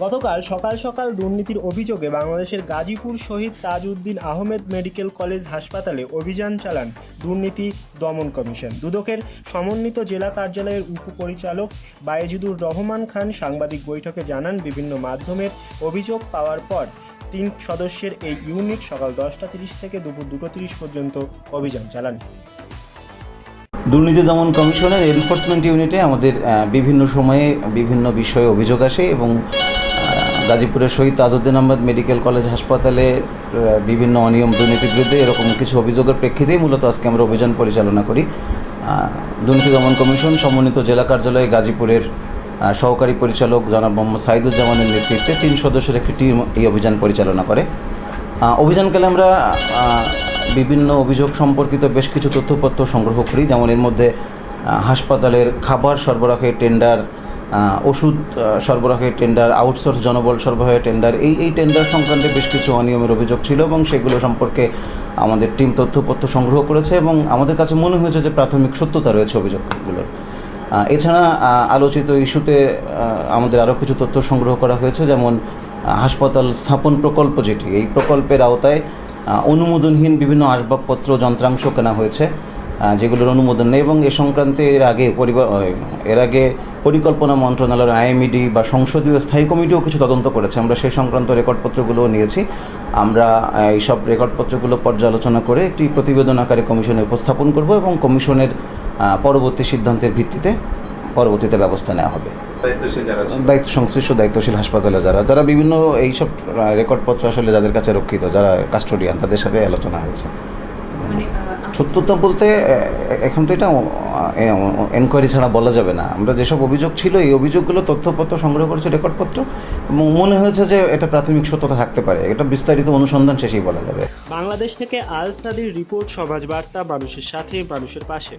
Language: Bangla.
গতকাল সকাল সকাল দুর্নীতির অভিযোগে বাংলাদেশের গাজীপুর শহীদ তাজউদ্দিন আহমেদ মেডিকেল কলেজ হাসপাতালে অভিযান চালান দুর্নীতি দমন কমিশন। দুদকের সমন্বিত জেলা কার্যালয়ের উপপরিচালক বায়েজিদুর রহমান খান সাংবাদিক বৈঠকে জানান, বিভিন্ন মাধ্যমের অভিযোগ পাওয়ার পর তিন সদস্যের এই ইউনিট সকাল দশটা তিরিশ থেকে দুপুর দুটো তিরিশ পর্যন্ত অভিযান চালান। দুর্নীতি দমন কমিশনের এনফোর্সমেন্ট ইউনিটে আমাদের বিভিন্ন সময়ে বিভিন্ন বিষয়ে অভিযোগ আসে এবং গাজীপুরের শহীদ তাজউদ্দিন আহমেদ মেডিকেল কলেজ হাসপাতালে বিভিন্ন অনিয়ম দুর্নীতির বিরুদ্ধে এরকম কিছু অভিযোগের প্রেক্ষিতেই মূলত আজকে আমরা অভিযান পরিচালনা করি। দুর্নীতি দমন কমিশন সমন্বিত জেলা কার্যালয়ে গাজীপুরের সহকারী পরিচালক জনাব মোহাম্মদ সাইদুজ্জামানের নেতৃত্বে তিন সদস্যের একটি টিম এই অভিযান পরিচালনা করে। অভিযানকালে আমরা বিভিন্ন অভিযোগ সম্পর্কিত বেশ কিছু তথ্যপত্র সংগ্রহ করি। যেমন এর মধ্যে হাসপাতালের খাবার সরবরাহের টেন্ডার ওষুধ সরবরাহের টেন্ডার আউটসোর্স জনবল সরবরাহের টেন্ডার এই এই টেন্ডার সংক্রান্তে বেশ কিছু অনিয়মের অভিযোগ ছিল এবং সেগুলো সম্পর্কে আমাদের টিম তথ্যপত্র সংগ্রহ করেছে এবং আমাদের কাছে মনে হয়েছে যে প্রাথমিক সত্যতা রয়েছে অভিযোগগুলোর। এছাড়া আলোচিত ইস্যুতে আমাদের আরও কিছু তথ্য সংগ্রহ করা হয়েছে, যেমন হাসপাতাল স্থাপন প্রকল্প যেটি, এই প্রকল্পের আওতায় অনুমোদনহীন বিভিন্ন আসবাবপত্র, যন্ত্রাংশ কেনা হয়েছে। যেগুলোর অনুমোদন নেই এবং এ সংক্রান্তে এর আগে পরিবার এর আগে পরিকল্পনা মন্ত্রণালয়ের আইএমইডি বা সংসদীয় স্থায়ী কমিটিও কিছু তদন্ত করেছে। আমরা সেই সংক্রান্ত রেকর্ডপত্রগুলোও নিয়েছি। আমরা এইসব রেকর্ডপত্রগুলো পর্যালোচনা করে একটি প্রতিবেদন আকারে কমিশনে উপস্থাপন করব এবং কমিশনের পরবর্তী সিদ্ধান্তের ভিত্তিতে পরবর্তীতে ব্যবস্থা নেওয়া হবে। দায়িত্ব সংশ্লিষ্ট দায়িত্বশীল হাসপাতালে যারা যারা বিভিন্ন এইসব রেকর্ডপত্র আসলে যাদের কাছে রক্ষিত যারা কাস্টোডিয়ান তাদের সাথে আলোচনা হয়েছে। সত্যতা বলতে এখন তো এটা এনকোয়ারি ছাড়া বলা যাবে না। আমরা যেসব অভিযোগ ছিল এই অভিযোগগুলো তথ্যপত্র সংগ্রহ করেছে রেকর্ডপত্র এবং মনে হয়েছে যে এটা প্রাথমিক সত্যতা থাকতে পারে। এটা বিস্তারিত অনুসন্ধান শেষেই বলা যাবে। বাংলাদেশ থেকে আল সাদির রিপোর্ট সমাজ বার্তা মানুষের সাথে মানুষের পাশে।